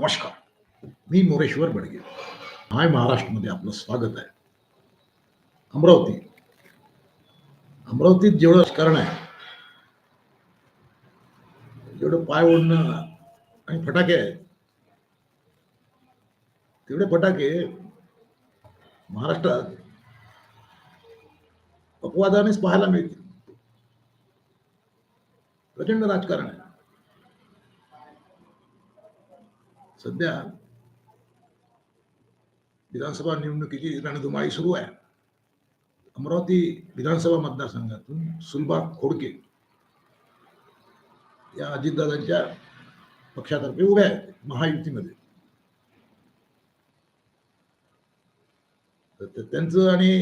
नमस्कार. मी मोरेश्वर बडगे. हाय महाराष्ट्रमध्ये आपलं स्वागत आहे. अमरावती. अमरावतीत जेवढं राजकारण आहे जेवढं पाय ओढणं आणि फटाके आहेत तेवढे फटाके महाराष्ट्रात अपवादानेच पाहायला मिळतील. प्रचंड राजकारण आहे. सध्या विधानसभा निवडणुकीची रणधुमाळी सुरू आहे. अमरावती विधानसभा मतदारसंघातून सुलभा खोडके या अजितदादांच्या पक्षातर्फे उभ्या आहेत महायुतीमध्ये. तर त्यांचं आणि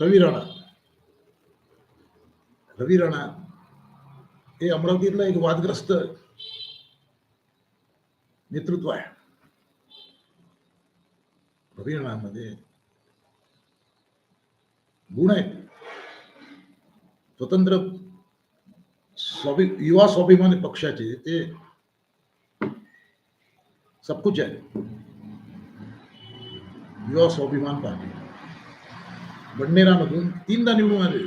रवी राणा. रवी राणा हे अमरावतीतलं एक वादग्रस्त नेतृत्व आहे. हरियाणामध्ये गुण आहेत. स्वतंत्र स्वाभि युवा स्वाभिमानी पक्षाचे ते सबकुच आहे युवा स्वाभिमान पार्टी. बडनेरामधून तीनदा निवडून आले.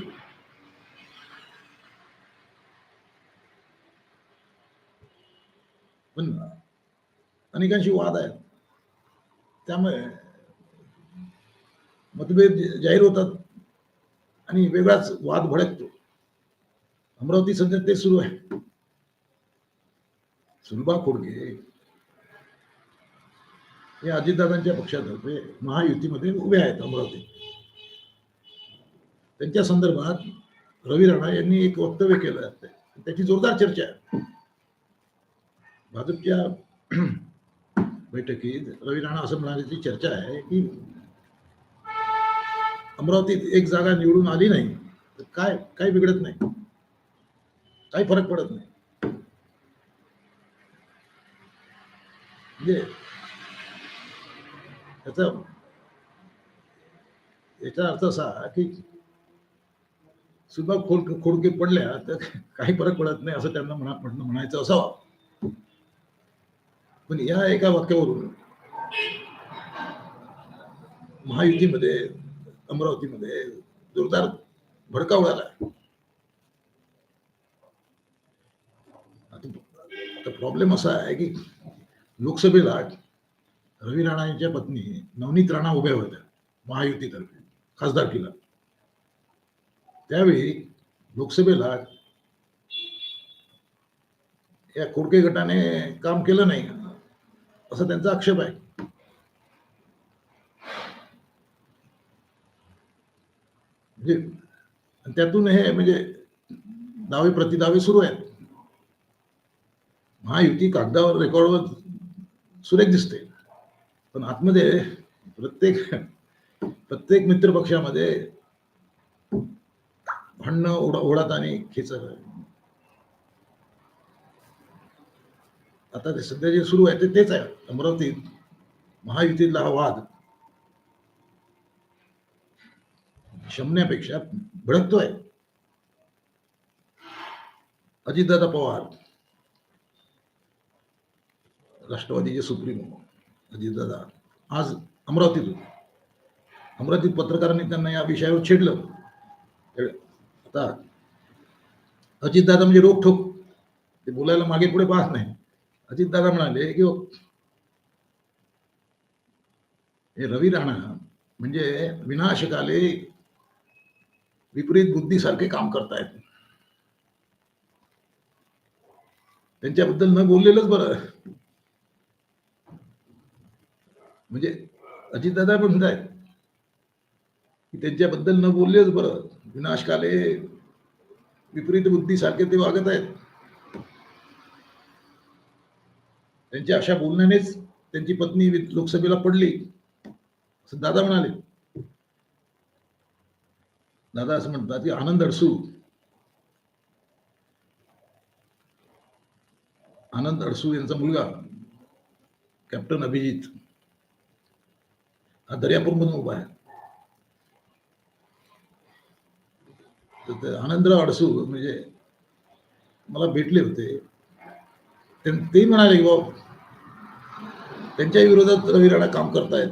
पण अनेकांशी वाद आहेत. त्यामुळे मतभेद जाहीर होतात आणि वेगळाच वाद भडकतो. अमरावती सध्या ते सुरू आहे. सुलभा खोडके हे अजितदादांच्या पक्षातर्फे महायुतीमध्ये उभे आहेत अमरावती. त्यांच्या संदर्भात रवी राणा यांनी एक वक्तव्य केलं त्याची जोरदार चर्चा आहे. भाजपच्या बैठकीत रवी राणा असं म्हणाल्याची चर्चा आहे की अमरावतीत एक जागा निवडून आली नाही तर काय काही बिघडत नाही? काही फरक पडत नाही. म्हणजे याचा याचा अर्थ असा की सुद्धा खोड खोडके पडल्या तर काही फरक पडत नाही असं त्यांना म्हणा म्हणणं म्हणायचं असावं. पण या एका वाक्यावरून महायुतीमध्ये अमरावतीमध्ये जोरदार भडका उडाला. आता प्रॉब्लेम असा आहे की लोकसभेला रवी राणा यांच्या पत्नी नवनीत राणा उभ्या होत्या महायुतीतर्फे खासदारकीला त्यावेळी लोकसभेला या खोडके गटाने काम केलं नाही असा त्यांचा आक्षेप आहे. म्हणजे त्यातून हे म्हणजे दावे प्रतिदावे सुरू आहेत. महायुती कागदावर रेकॉर्डवर सुरेख दिसते. पण आतमध्ये प्रत्येक प्रत्येक मित्र पक्षामध्ये भांडणं ओढ ओढात आणि खेचर आता ते सध्या जे सुरू आहे ते तेच आहे. अमरावतीत महायुतीतला हा वाद शमण्यापेक्षा भडकतोय. अजितदादा पवार राष्ट्रवादीचे सुप्रीमो अजितदादा आज अमरावतीत होते अमरावतीत पत्रकारांनी त्यांना या विषयावर छेडलं. आता अजितदादा म्हणजे रोखोक ते बोलायला मागे पुढे पाहत नाही. अजितदादा म्हणाले की हो. हे. रवी राणा म्हणजे विनाशकाले विपरीत बुद्धीसारखे काम करतायत. त्यांच्याबद्दल न बोललेलंच बरं. म्हणजे अजितदादा पण म्हणतायत की त्यांच्याबद्दल न बोललेच बरं. विनाशकाले विपरीत बुद्धीसारखे ते वागत आहेत त्यांच्या अशा बोलण्यानेच त्यांची पत्नी लोकसभेला पडली. असं दादा म्हणाले. दादा असं म्हणतात की आनंद अडसू. आनंद अडसू यांचा मुलगा कॅप्टन अभिजित. हा दर्यापूर मधून उभा आहे. आनंदराव अडसू म्हणजे मला भेटले होते. ते म्हणाले की बाबा त्यांच्या विरोधात रवी राणा काम करतायत.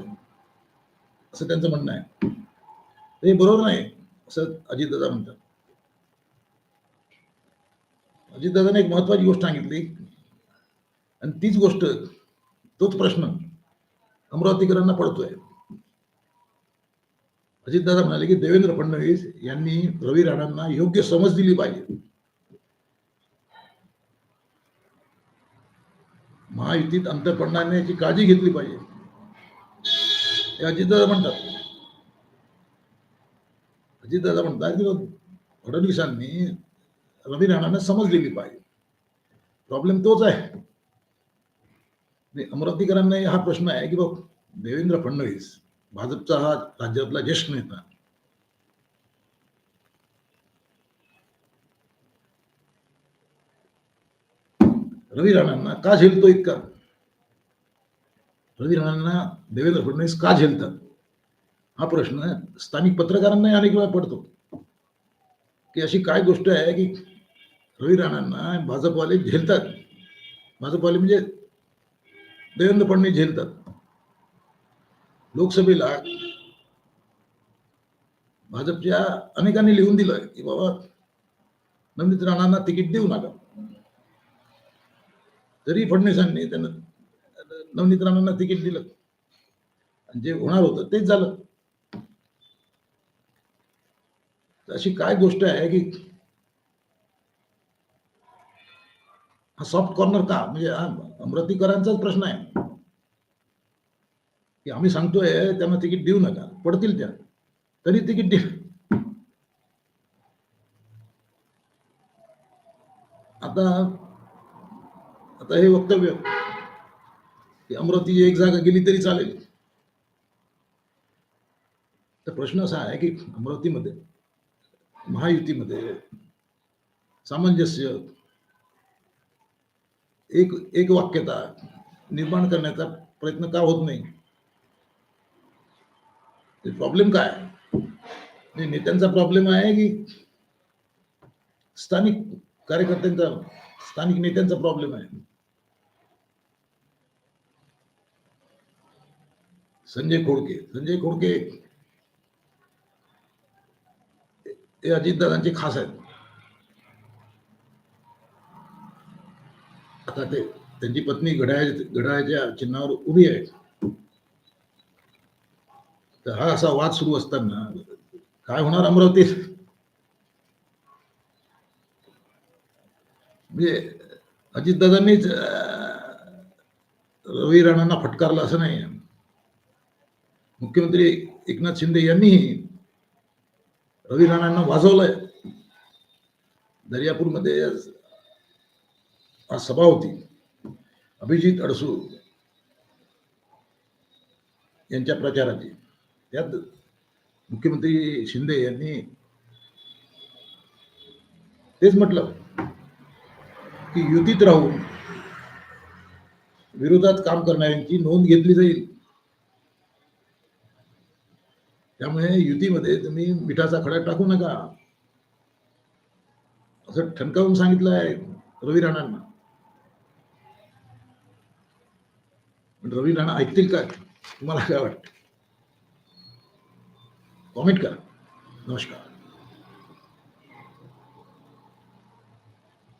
असं त्यांचं म्हणणं आहे. ते बरोबर नाही असं अजितदादा म्हणतात. अजितदादाने एक महत्वाची गोष्ट सांगितली. आणि तीच गोष्ट तोच प्रश्न अमरावतीकरांना पडतोय. अजितदादा म्हणाले की देवेंद्र फडणवीस यांनी रवी राणांना योग्य समज दिली पाहिजे. महायुतीत अंतर पडणार नाही याची काळजी घेतली पाहिजे. हे अजितदादा म्हणतात. अजितदादा म्हणतात की फडणवीसांनी रवी राणांना समज दिली पाहिजे. प्रॉब्लेम तोच आहे. अमरावतीकरांना हा प्रश्न आहे की बघ देवेंद्र फडणवीस भाजपचा हा राज्यातला ज्येष्ठ नेता रवी राणांना का झेलतो इतका? रवी राणांना देवेंद्र फडणवीस का झेलतात? हा प्रश्न स्थानिक पत्रकारांनाही अनेक वेळा पडतो. की अशी काय गोष्ट आहे की रवी राणांना भाजपवाले झेलतात? भाजपवाले म्हणजे देवेंद्र फडणवीस झेलतात. लोकसभेला भाजपच्या अनेकांनी लिहून दिलं की बाबा नवनीत राणांना तिकीट देऊ नका. तरी फडणवीसांनी त्यांना नवनीत राणांना तिकीट दिलं आणि जे होणार होतं तेच झालं. तर अशी काय गोष्ट आहे की हा सॉफ्ट कॉर्नर का? म्हणजे अमरावतीकरांचाच प्रश्न आहे. की आम्ही सांगतोय त्यांना तिकीट देऊ नका. पडतील त्या. तरी तिकीट दे. आता आता हे वक्तव्य की अमरावती एक जागा गेली तरी चालेल. तर प्रश्न असा आहे की अमरावतीमध्ये महायुतीमध्ये सामंजस्य एक एक वाक्यता निर्माण करण्याचा प्रयत्न का होत नाही? प्रॉब्लेम काय? नेत्यांचा प्रॉब्लेम आहे की स्थानिक कार्यकर्त्यांचा स्थानिक नेत्यांचा प्रॉब्लेम आहे? संजय खोडके. संजय खोडके हे अजितदादांचे खास आहेत. आता ते त्यांची पत्नी घड्याळ घड्याळ्याच्या चिन्हावर उभी आहे तर हा असा वाद सुरू असताना काय होणार अमरावतीत म्हणजे अजितदादांनीच रवी राणांना फटकारलं असं नाही. मुख्यमंत्री एकनाथ शिंदे यांनीही रवी राणांना वाजवलंय. दर्यापूरमध्ये आज सभा होती. अभिजित अडसू यांच्या प्रचाराची. त्यात मुख्यमंत्री शिंदे यांनी तेच म्हटलं की युतीत राहून विरोधात काम करणाऱ्यांची नोंद घेतली जाईल. त्यामुळे युतीमध्ये तुम्ही मिठाचा खडा टाकू नका. असं ठणकावून सांगितलं आहे रवी राणांना. पण रवी राणा ऐकतील काय तुम्हाला काय वाटतं? कॉमेंट करा. नमस्कार.